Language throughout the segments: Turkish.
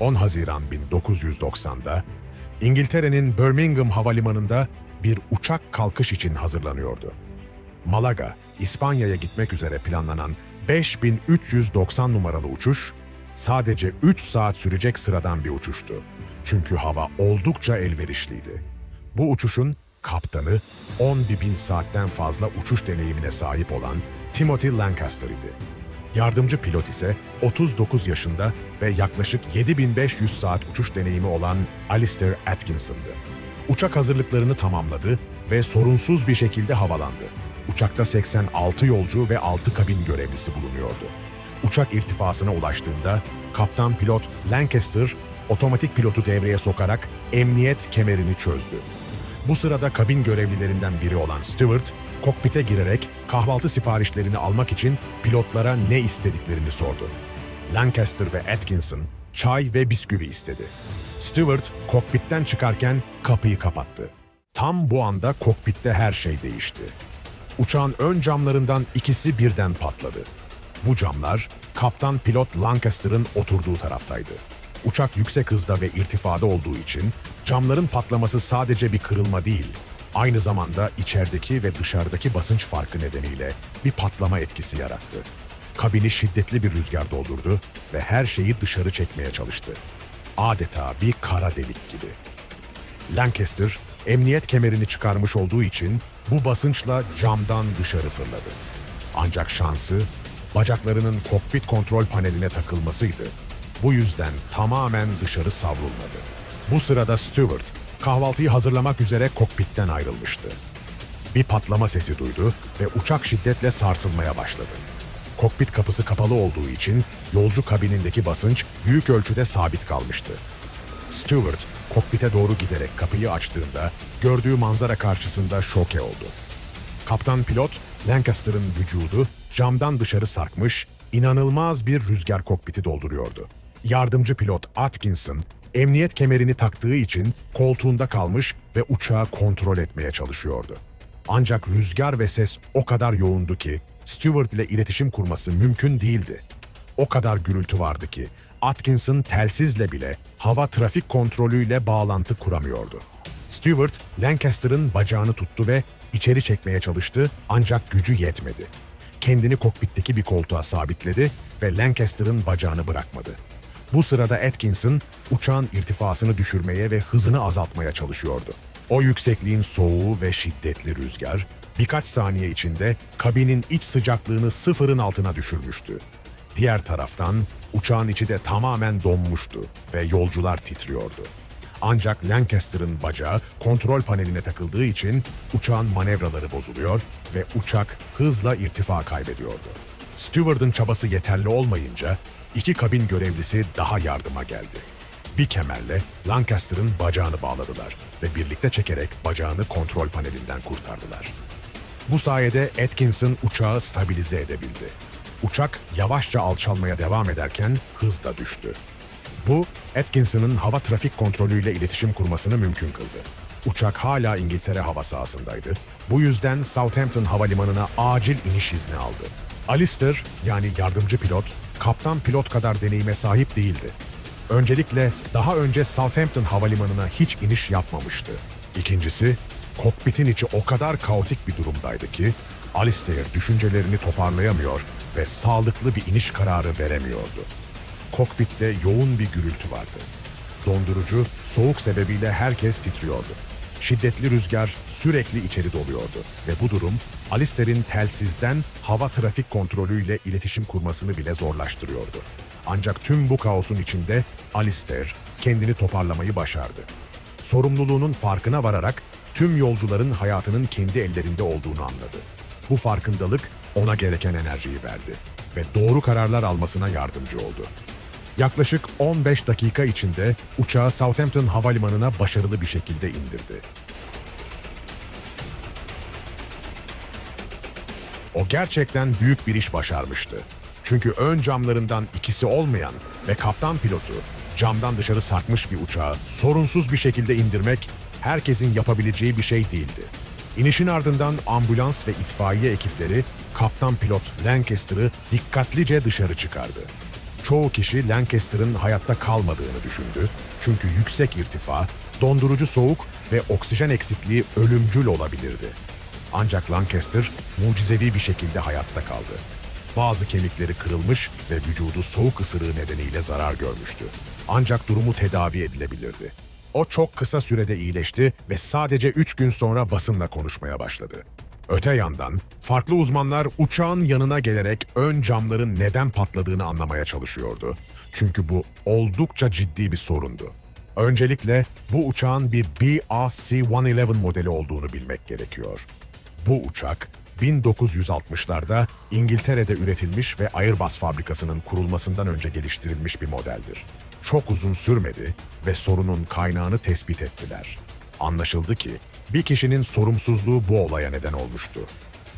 10 Haziran 1990'da İngiltere'nin Birmingham Havalimanı'nda bir uçak kalkış için hazırlanıyordu. Malaga, İspanya'ya gitmek üzere planlanan 5390 numaralı uçuş sadece 3 saat sürecek sıradan bir uçuştu. Çünkü hava oldukça elverişliydi. Bu uçuşun kaptanı 10 bin saatten fazla uçuş deneyimine sahip olan Timothy Lancaster idi. Yardımcı pilot ise 39 yaşında ve yaklaşık 7500 saat uçuş deneyimi olan Alistair Atkinson'dı. Uçak hazırlıklarını tamamladı ve sorunsuz bir şekilde havalandı. Uçakta 86 yolcu ve 6 kabin görevlisi bulunuyordu. Uçak irtifasına ulaştığında kaptan pilot Lancaster otomatik pilotu devreye sokarak emniyet kemerini çözdü. Bu sırada kabin görevlilerinden biri olan Stewart, kokpite girerek kahvaltı siparişlerini almak için pilotlara ne istediklerini sordu. Lancaster ve Atkinson çay ve bisküvi istedi. Stewart kokpitten çıkarken kapıyı kapattı. Tam bu anda kokpitte her şey değişti. Uçağın ön camlarından ikisi birden patladı. Bu camlar kaptan pilot Lancaster'ın oturduğu taraftaydı. Uçak yüksek hızda ve irtifada olduğu için camların patlaması sadece bir kırılma değil, aynı zamanda içerideki ve dışarıdaki basınç farkı nedeniyle bir patlama etkisi yarattı. Kabini şiddetli bir rüzgar doldurdu ve her şeyi dışarı çekmeye çalıştı. Adeta bir kara delik gibi. Lancaster, emniyet kemerini çıkarmış olduğu için bu basınçla camdan dışarı fırladı. Ancak şansı bacaklarının kokpit kontrol paneline takılmasıydı. Bu yüzden tamamen dışarı savrulmadı. Bu sırada Stewart kahvaltıyı hazırlamak üzere kokpitten ayrılmıştı. Bir patlama sesi duydu ve uçak şiddetle sarsılmaya başladı. Kokpit kapısı kapalı olduğu için yolcu kabinindeki basınç büyük ölçüde sabit kalmıştı. Stewart kokpite doğru giderek kapıyı açtığında gördüğü manzara karşısında şoke oldu. Kaptan pilot Lancaster'ın vücudu camdan dışarı sarkmış, inanılmaz bir rüzgar kokpiti dolduruyordu. Yardımcı pilot Atkinson, emniyet kemerini taktığı için koltuğunda kalmış ve uçağı kontrol etmeye çalışıyordu. Ancak rüzgar ve ses o kadar yoğundu ki Stewart ile iletişim kurması mümkün değildi. O kadar gürültü vardı ki Atkinson telsizle bile hava trafik kontrolüyle bağlantı kuramıyordu. Stewart, Lancaster'ın bacağını tuttu ve içeri çekmeye çalıştı ancak gücü yetmedi. Kendini kokpitteki bir koltuğa sabitledi ve Lancaster'ın bacağını bırakmadı. Bu sırada Atkinson uçağın irtifasını düşürmeye ve hızını azaltmaya çalışıyordu. O yüksekliğin soğuğu ve şiddetli rüzgar birkaç saniye içinde kabinin iç sıcaklığını sıfırın altına düşürmüştü. Diğer taraftan uçağın içi de tamamen donmuştu ve yolcular titriyordu. Ancak Lancaster'ın bacağı kontrol paneline takıldığı için uçağın manevraları bozuluyor ve uçak hızla irtifa kaybediyordu. Steward'ın çabası yeterli olmayınca iki kabin görevlisi daha yardıma geldi. Bir kemerle Lancaster'ın bacağını bağladılar ve birlikte çekerek bacağını kontrol panelinden kurtardılar. Bu sayede Atkinson uçağı stabilize edebildi. Uçak yavaşça alçalmaya devam ederken hız da düştü. Bu, Atkinson'ın hava trafik kontrolüyle iletişim kurmasını mümkün kıldı. Uçak hala İngiltere hava sahasındaydı. Bu yüzden Southampton havalimanına acil iniş izni aldı. Alistair, yani yardımcı pilot, kaptan pilot kadar deneyime sahip değildi. Öncelikle daha önce Southampton havalimanına hiç iniş yapmamıştı. İkincisi, kokpitin içi o kadar kaotik bir durumdaydı ki Alistair düşüncelerini toparlayamıyor ve sağlıklı bir iniş kararı veremiyordu. Kokpitte yoğun bir gürültü vardı. Dondurucu, soğuk sebebiyle herkes titriyordu. Şiddetli rüzgar sürekli içeri doluyordu ve bu durum Alistair'in telsizden hava trafik kontrolüyle iletişim kurmasını bile zorlaştırıyordu. Ancak tüm bu kaosun içinde Alistair kendini toparlamayı başardı. Sorumluluğunun farkına vararak tüm yolcuların hayatının kendi ellerinde olduğunu anladı. Bu farkındalık ona gereken enerjiyi verdi ve doğru kararlar almasına yardımcı oldu. Yaklaşık 15 dakika içinde uçağı Southampton Havalimanı'na başarılı bir şekilde indirdi. O gerçekten büyük bir iş başarmıştı. Çünkü ön camlarından ikisi olmayan ve kaptan pilotu camdan dışarı sarkmış bir uçağı sorunsuz bir şekilde indirmek herkesin yapabileceği bir şey değildi. İnişin ardından ambulans ve itfaiye ekipleri kaptan pilot Lancaster'ı dikkatlice dışarı çıkardı. Çoğu kişi Lancaster'ın hayatta kalmadığını düşündü. Çünkü yüksek irtifa, dondurucu soğuk ve oksijen eksikliği ölümcül olabilirdi. Ancak Lancaster mucizevi bir şekilde hayatta kaldı. Bazı kemikleri kırılmış ve vücudu soğuk ısırığı nedeniyle zarar görmüştü. Ancak durumu tedavi edilebilirdi. O çok kısa sürede iyileşti ve sadece 3 gün sonra basınla konuşmaya başladı. Öte yandan farklı uzmanlar uçağın yanına gelerek ön camların neden patladığını anlamaya çalışıyordu. Çünkü bu oldukça ciddi bir sorundu. Öncelikle bu uçağın bir BRC-111 modeli olduğunu bilmek gerekiyor. Bu uçak 1960'larda İngiltere'de üretilmiş ve Airbus fabrikasının kurulmasından önce geliştirilmiş bir modeldir. Çok uzun sürmedi ve sorunun kaynağını tespit ettiler. Anlaşıldı ki bir kişinin sorumsuzluğu bu olaya neden olmuştu.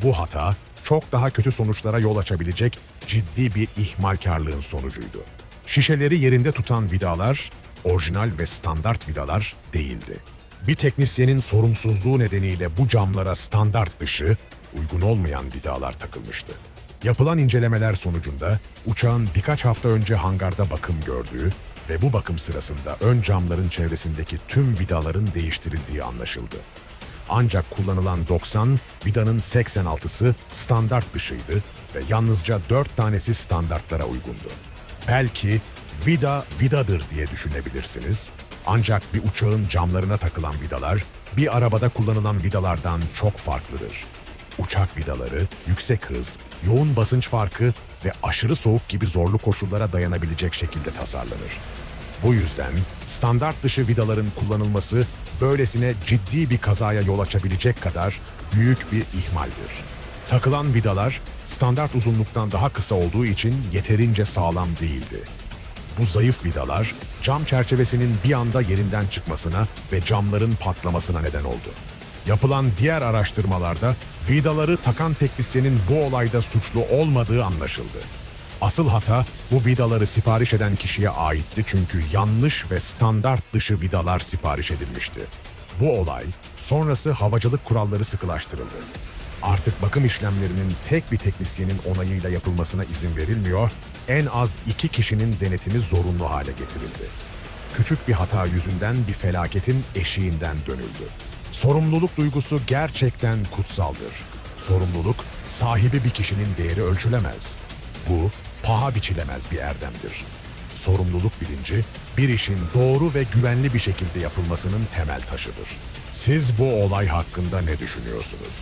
Bu hata çok daha kötü sonuçlara yol açabilecek ciddi bir ihmalkarlığın sonucuydu. Şişeleri yerinde tutan vidalar orijinal ve standart vidalar değildi. Bir teknisyenin sorumsuzluğu nedeniyle bu camlara standart dışı, uygun olmayan vidalar takılmıştı. Yapılan incelemeler sonucunda uçağın birkaç hafta önce hangarda bakım gördüğü ve bu bakım sırasında ön camların çevresindeki tüm vidaların değiştirildiği anlaşıldı. Ancak kullanılan 90, vidanın 86'sı standart dışıydı ve yalnızca 4 tanesi standartlara uygundu. Belki vida vidadır diye düşünebilirsiniz. Ancak bir uçağın camlarına takılan vidalar bir arabada kullanılan vidalardan çok farklıdır. Uçak vidaları yüksek hız, yoğun basınç farkı ve aşırı soğuk gibi zorlu koşullara dayanabilecek şekilde tasarlanır. Bu yüzden standart dışı vidaların kullanılması böylesine ciddi bir kazaya yol açabilecek kadar büyük bir ihmaldir. Takılan vidalar standart uzunluktan daha kısa olduğu için yeterince sağlam değildi. Bu zayıf vidalar cam çerçevesinin bir anda yerinden çıkmasına ve camların patlamasına neden oldu. Yapılan diğer araştırmalarda vidaları takan teknisyenin bu olayda suçlu olmadığı anlaşıldı. Asıl hata bu vidaları sipariş eden kişiye aitti çünkü yanlış ve standart dışı vidalar sipariş edilmişti. Bu olay sonrası havacılık kuralları sıkılaştırıldı. Artık bakım işlemlerinin tek bir teknisyenin onayıyla yapılmasına izin verilmiyor, en az iki kişinin denetimi zorunlu hale getirildi. Küçük bir hata yüzünden bir felaketin eşiğinden dönüldü. Sorumluluk duygusu gerçekten kutsaldır. Sorumluluk sahibi bir kişinin değeri ölçülemez. Bu paha biçilemez bir erdemdir. Sorumluluk bilinci bir işin doğru ve güvenli bir şekilde yapılmasının temel taşıdır. Siz bu olay hakkında ne düşünüyorsunuz?